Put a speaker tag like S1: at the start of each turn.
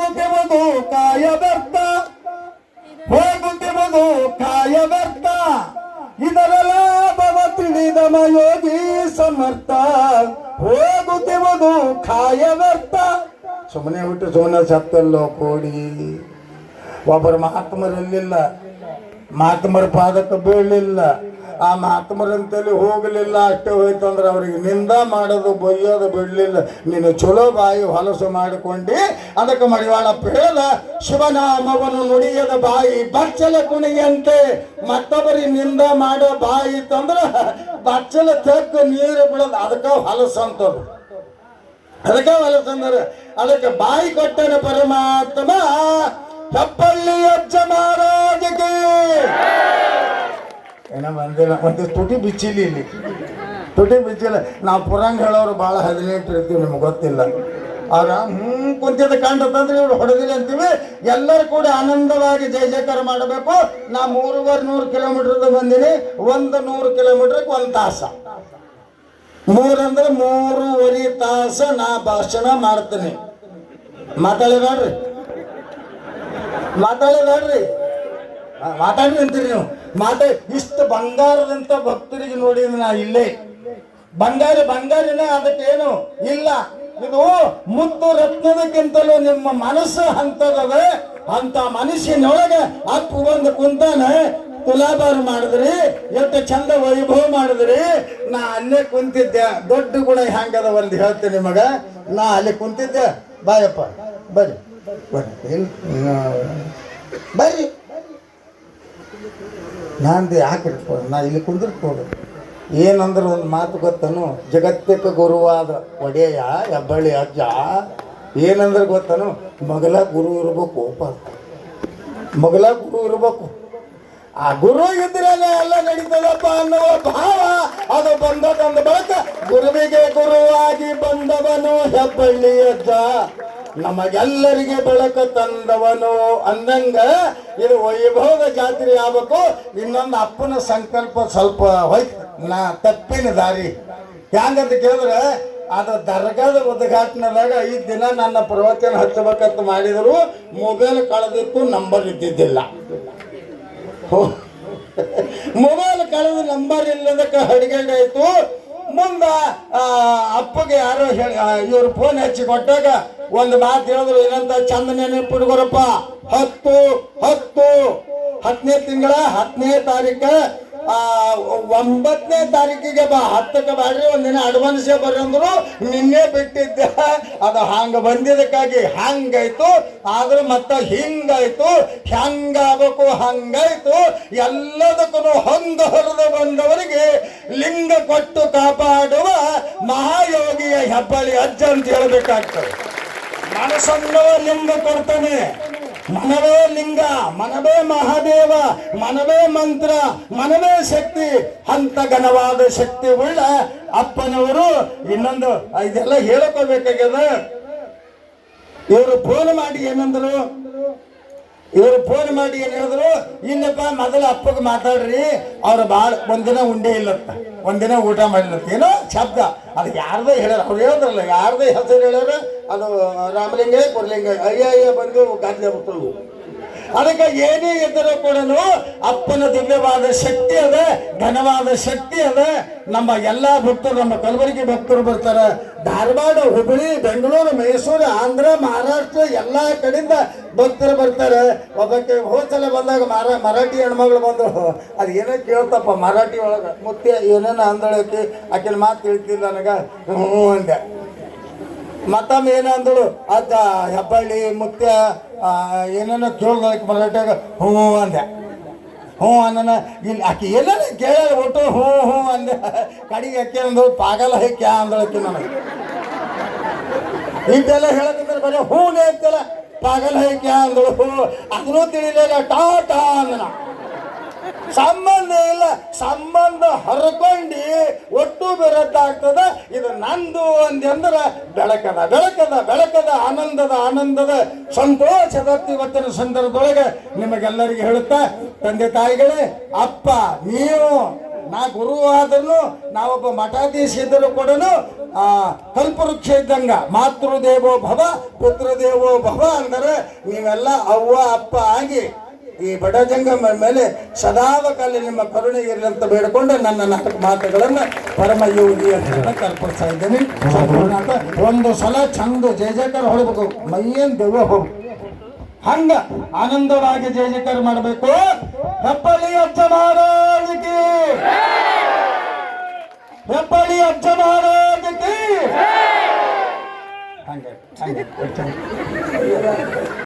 S1: ಹೋಗುತ್ತಿರುವುದು ಕಾಯ ವ್ಯರ್ಥ. ಹೋಗುತ್ತಿರುವುದು ಕಾಯ ವ್ಯರ್ಥ. ಇದರ ಲಾಭವ ತಿಳಿದಮ ಯೋಗಿ ಸಮರ್ಥ. ಹೋಗುತ್ತಿರುವುದು ಕಾಯ ವ್ಯರ್ಥ. ಸುಮ್ಮನೆ ಬಿಟ್ಟು ಸುಮ್ಮನೆ ಸತ್ತಲ್ಲೋ ಕೋಡಿ. ಒಬ್ಬರು ಮಹಾತ್ಮರಲ್ಲಿಲ್ಲ. ಮಹಾತ್ಮರ ಪಾದಕ್ಕೆ ಬೀಳಲಿಲ್ಲ. ಆ ಮಹಾತ್ಮರಂತಲ್ಲಿ ಹೋಗಲಿಲ್ಲ, ಅಷ್ಟೇ ಹೋಯ್ತು ಅಂದ್ರೆ ಅವ್ರಿಗೆ ನಿಂದ ಮಾಡೋದು ಬೊಯ್ಯೋದು ಬಿಡಲಿಲ್ಲ. ನೀನು ಚಲೋ ಬಾಯಿ ಹೊಲಸು ಮಾಡಿಕೊಂಡು ಅದಕ್ಕೆ ಮಡಿವಾಳಪ್ಪ ಹೇಳ ಶಿವನಾಮವನ್ನು ನುಡಿಯದ ಬಾಯಿ ಬಚ್ಚಲ ಕುಣಿಯಂತೆ. ಮತ್ತೊಬ್ಬರಿಗೆ ನಿಂದ ಮಾಡೋ ಬಾಯಿ ಇತ್ತಂದ್ರೆ ಬಚ್ಚಲ ತೆಕ್ಕ ನೀರು ಬಿಡೋದು ಅದಕ್ಕೆ ಹೊಲಸು ಅಂತದು ಅದಕ್ಕೆ ಹೊಲಸಂದ್ರೆ ಅದಕ್ಕೆ ಬಾಯಿ ಕೊಟ್ಟನ ಪರಮಾತ್ಮ, ಹೆಬ್ಬಳ್ಳಿ ಅಜ್ಜ ಮಹಾರಾಜಗೆ ಏನ ಬಂದಿಲ್ಲ ತುಟಿ ಬಿಚ್ಚಿಲಿ ಇಲ್ಲಿ. ತುಟಿ ಬಿಚ್ಚಿಲ್ಲ. ನಾವು ಪುರಾಣ ಹೇಳೋರು ಭಾಳ ಹದಿನೆಂಟು ಇರ್ತೀವಿ, ನಿಮ್ಗೆ ಗೊತ್ತಿಲ್ಲ. ಆಗ ಹ್ಮ್ ಕುಂತಿದ್ದ ಕಂಡತಂದ್ರೆ ಇವ್ರು ಹೊಡೆದಿಲ್ಲ ಅಂತೀವಿ. ಎಲ್ಲರೂ ಕೂಡ ಆನಂದವಾಗಿ ಜಯ ಜಯಕಾರ ಮಾಡಬೇಕು. ನಾ ಮೂರುವರೆ ನೂರು ಕಿಲೋಮೀಟರ್ದ ಬಂದಿನಿ. ಒಂದು ನೂರು ಕಿಲೋಮೀಟ್ರಿಗೆ ಒಂದು ತಾಸ. ಮೂರಂದ್ರೆ ಮೂರುವರೆ ತಾಸ ನಾ ಭಾಷಣ ಮಾಡ್ತೀನಿ. ಮಾತಾಡಬೇಡ್ರಿ. ಮಾತಾಡಬೇಡ್ರಿ. ಮಾತಾಡಿ ಅಂತೀರಿ ನೀವು. ಮಾತಾ, ಇಷ್ಟು ಬಂಗಾರದಂತ ಭಕ್ತರಿಗೆ ನೋಡಿ ನಾ ಇಲ್ಲೇ. ಬಂಗಾರ, ಬಂಗಾರಿನ ಅದಕ್ಕೇನು? ಇಲ್ಲ. ಇದು ಮುತ್ತು ರತ್ನದಕ್ಕಿಂತಲೂ ನಿಮ್ಮ ಮನಸ್ಸು ಅಂತದದ ಅಂತ ಮನಸ್ಸಿನೊಳಗೆ ಅಪ್ಪು ಬಂದು ಕುಂತಾನೆ. ತುಲಾಭಾರ ಮಾಡಿದ್ರಿ, ಎಷ್ಟು ಚಂದ ವೈಭವ ಮಾಡಿದ್ರಿ. ನಾ ಅಲ್ಲೇ ಕುಂತಿದ್ದೆ. ದೊಡ್ಡ ಗುಣ ಹೆಂಗದ ಒಂದು ಹೇಳ್ತೀನಿ ನಿಮಗ. ನಾ ಅಲ್ಲಿ ಕುಂತಿದ್ದೆ. ಬಾಯಪ್ಪ, ಬರ್ರಿ. ಬರ್ರಿ. ಬರ್ರಿ. ನಾಂದು ಯಾಕೆ ನಾ ಇಲ್ಲಿ ಕುಂದಿರ್ಕೊಂಡು ಏನಂದ್ರೆ ಒಂದು ಮಾತು ಗೊತ್ತನು? ಜಗತ್ತಿಗೆ ಗುರುವಾದ ಒಡೆಯ ಹೆಬ್ಬಳ್ಳಿ ಅಜ್ಜ. ಏನಂದ್ರೆ ಗೊತ್ತನು? ಮಗಲ ಗುರು ಇರಬೇಕು ಒಬ್ಬ ಮಗಲ ಗುರು ಇರಬೇಕು. ಆ ಗುರು ಇದ್ರಲ್ಲ ಎಲ್ಲ ನಡೀತದಪ್ಪ ಅನ್ನುವ ಭಾವ ಅದು ಬಂದದಂದ ಬಳಕ ಗುರುವಿಗೆ ಗುರುವಾಗಿ ಬಂದವನು ಹೆಬ್ಬಳ್ಳಿ ಅಜ್ಜ. ನಮಗೆಲ್ಲರಿಗೆ ಬೆಳಕ ತಂದವನು ಅಂದಂಗ ಇದು ವೈಭವದ ಜಾತ್ರೆ ಆಗಬೇಕು. ಇನ್ನೊಂದು ಅಪ್ಪನ ಸಂಕಲ್ಪ ಸ್ವಲ್ಪ ಹೋಯ್ತು. ನಾ ತಪ್ಪಿನ ದಾರಿ. ಹೆಂಗಂತ ಕೇಳಿದ್ರೆ ಅದು ದರ್ಗಾದ ಉದ್ಘಾಟನೆದಾಗ ಐದು ದಿನ ನನ್ನ ಪ್ರವಚನ ಹಚ್ಚಬೇಕಂತ ಮಾಡಿದರು ಮೊಬೈಲ್ ಕಳೆದಿತ್ತು ನಂಬರ್ ಇದ್ದಿದ್ದಿಲ್ಲ. ಮೊಬೈಲ್ ಕಳೆದ ನಂಬರ್ ಇಲ್ಲದಕ್ಕೆ ಹಡಿಗೇಡಾಯ್ತು. ಮುಂದ ಆ, ಅಪ್ಪಗೆ ಯಾರೋ ಹೇಳಿ ಇವ್ರು ಫೋನ್ ಹಚ್ಚಿ ಕೊಟ್ಟಾಗ ಒಂದು ಮಾತು ಹೇಳಿದ್ರು ಏನಂತ? ಚಂದ ನೆನಪಿಡ್ಗೋರಪ್ಪ ಹತ್ತು ಹತ್ತು. ಹತ್ತನೇ ತಿಂಗಳ ಹತ್ತನೇ ತಾರೀಕ ಆ, ಒಂಬತ್ತನೇ ತಾರೀಕಿಗೆ ಬಾ. ಹತ್ತಕ್ಕೆ ಬಾಡ್ರಿ ಒಂದಿನ ಅಡ್ವಾನ್ಸೇ ಬರ್ರಿ ಅಂದ್ರು ನಿನ್ನೆ ಬಿಟ್ಟಿದ್ದೆ. ಅದು ಹಂಗ ಬಂದಿದ್ದಕ್ಕಾಗಿ ಹಂಗಾಯ್ತು. ಆದ್ರೆ ಮತ್ತೆ ಹಿಂಗಾಯ್ತು. ಹೆಂಗಾಗಬೇಕು ಹಂಗಾಯ್ತು. ಎಲ್ಲದಕ್ಕೂ ಹೊಂದ ಹೊರದು ಬಂದವರಿಗೆ ಲಿಂಗ ಕೊಟ್ಟು ಕಾಪಾಡುವ ಮಹಾಯೋಗಿಯ ಹೆಬ್ಬಳ್ಳಿ ಅಜ್ಜ ಅಂತ ಹೇಳ್ಬೇಕಾಗ್ತದೆ. ಮನಸ್ಸನ್ನವ ಲಿಂಗ ಕೊಡ್ತಾನೆ ಮನವೇ ಲಿಂಗ, ಮನವೇ ಮಹಾದೇವ, ಮನವೇ ಮಂತ್ರ, ಮನವೇ ಶಕ್ತಿ. ಅಂತ ಘನವಾದ ಶಕ್ತಿ ಉಳ್ಳ ಅಪ್ಪನವರು ಇನ್ನೊಂದು, ಇದೆಲ್ಲ ಹೇಳ್ಕೋಬೇಕಾಗ್ಯದ. ಇವರು ಫೋನ್ ಮಾಡಿ ಏನಂದ್ರು? ಇವರು ಫೋನ್ ಮಾಡಿ ಏನು ಹೇಳಿದ್ರು? ಇಲ್ಲಪ್ಪ ಮೊದಲು ಅಪ್ಪಗೆ ಮಾತಾಡ್ರಿ. ಅವ್ರು ಭಾಳ ಒಂದಿನ ಉಂಡೆ ಇಲ್ಲತ್ತ. ಒಂದಿನ ಊಟ ಮಾಡಿಲ್ಲತ್ತ. ಏನೋ ಶಬ್ದ. ಅದು ಯಾರ್ದೇ ಹೇಳ್ಯಾರ. ಅವ್ರು ಹೇಳಿದ್ರಲ್ಲ, ಯಾರ್ದೇ ಹೆಸರು ಹೇಳ್ಯಾರ. ಅದು ರಾಮಲಿಂಗ ಕೊರಲಿಂಗ ಅಯ್ಯ ಅಯ್ಯ ಬಂದು ಗಾದ್ಲೆ ಬಿಟ್ಟು ಅದಕ್ಕೆ ಏನೇ ಇದ್ದರೂ ಕೂಡ ಅಪ್ಪನ ದಿವ್ಯವಾದ ಶಕ್ತಿ ಅದ, ಘನವಾದ ಶಕ್ತಿ ಅದ. ನಮ್ಮ ಎಲ್ಲಾ ಭಕ್ತರು, ನಮ್ಮ ಕಲಬುರಗಿ ಭಕ್ತರು ಬರ್ತಾರೆ. ಧಾರವಾಡ, ಹುಬ್ಬಳ್ಳಿ, ಬೆಂಗಳೂರು, ಮೈಸೂರು, ಆಂಧ್ರ, ಮಹಾರಾಷ್ಟ್ರ ಎಲ್ಲಾ ಕಡೆಯಿಂದ ಭಕ್ತರು ಬರ್ತಾರೆ. ಒಬ್ಬಕ್ಕೆ ಹೋದ್ಸಲ ಬಂದಾಗ ಮಾರಾ, ಮರಾಠಿ ಹೆಣ್ಮಗಳು ಬಂದು ಅದು ಏನೋ ಕೇಳ್ತಪ್ಪ ಮರಾಠಿ ಒಳಗೆ. ಮುತ್ತೆ ಏನೇನು ಅಂದಳಕ್ಕೆ ಆಕಿನ ಮಾತು ಹೇಳ್ತೀನಿ ನನಗೆ. ಹ್ಞೂ ಅಂದೆ. ಮತ್ತೊಮ್ಮೆ ಏನಂದಳು ಅದ ಹೆಬ್ಬಳ್ಳಿ ಮುತ್ಯ ಏನೇನೋ ಕೇಳ್ದಕ್ಕೆ ಮರಾಠಿಯಾಗ ಹ್ಞೂ ಅಂದೆ. ಹ್ಞೂ ಅಂದನ, ಇಲ್ಲಿ ಆಕೆ ಎಲ್ಲ ಕೇಳ ಒಟ್ಟು ಹ್ಞೂ ಹ್ಞೂ ಅಂದೆ. ಕಡೆಗೆ ಅಕ್ಕಿ ಅಂದಳು ಪಾಗಲ ಹೇಗೆ ಅಂದಳಕ್ಕೆ ನನಗೆ. ಇದೆಲ್ಲ ಹೇಳಕಂದ್ರೆ ಬರೀ ಹೂನೇ ಅಂತಲ್ಲ ಪಾಗಲ ಹೇಗೆ ಅಂದಳು. ಅದನ್ನೂ ತಿಳಿಲಿಲ್ಲ. ಟಾ ಟಾ ಅಂದನ. ಸಂಬಂಧ ಇಲ್ಲ. ಸಂಬಂಧ ಹರ್ಕೊಂಡು ಒಟ್ಟು ವಿರುದ್ಧ ಆಗ್ತದ ಇದು ನಂದು ಅಂದ್ರ ಬೆಳಕದ ಬೆಳಕದ ಬೆಳಕದ ಆನಂದದ ಆನಂದದ ಸಂತೋಷದ ಇವತ್ತಿನ ಸಂದರ್ಭದೊಳಗೆ ನಿಮಗೆಲ್ಲರಿಗೆ ಹೇಳುತ್ತಾ, ತಂದೆ ತಾಯಿಗಳೇ, ಅಪ್ಪ, ನೀವು, ನಾ ಗುರು ಆದ್ರೂ ನಾವೊಬ್ಬ ಮಠಾಧೀಶ ಇದ್ದರೂ ಕೂಡ ಆ, ಕಲ್ಪವೃಕ್ಷ ಇದ್ದಂಗ, ಮಾತೃದೇವೋ ಭವ, ಪುತ್ರದೇವೋ ಭವ ಅಂದರೆ ನೀವೆಲ್ಲ ಅವ್ವ, ಅಪ್ಪ ಆಗಿ ಈ ಬಡ ಜಂಗಮ ಮೇಲೆ ಸದಾವ ಕಾಲ ನಿಮ್ಮ ಕರುಣೆ ಇರಲಿ ಅಂತ ಬೇಡಿಕೊಂಡು ನನ್ನ ನಾಲ್ಕು ಮಾತುಗಳನ್ನು ಪರಮ ಯೋಗಿ ಅಂತ ಕರ್ಕೊಡ್ತಾ ಇದ್ದೇನೆ. ಒಂದು ಸಲ ಚಂದ ಜಯ ಜಯಕಾರ ಹೊಡಬೇಕು ಮೈಯೇನ್ ದೆವ್ವ ಹೋಗು. ಹಂಗ ಆನಂದವಾಗಿ ಜಯ ಜಯಕಾರ ಮಾಡಬೇಕು. ಹೆಪ್ಪಳ್ಳಿ ಅಜ್ಜ ಮಹಾರಾಜಕ್ಕೆ ಹೆಪ್ಪಳ್ಳಿ ಅಜ್ಜ ಮಹಾರಾಜಕ್ಕೆ ಹಂಗೆ ಹಂಗೆ.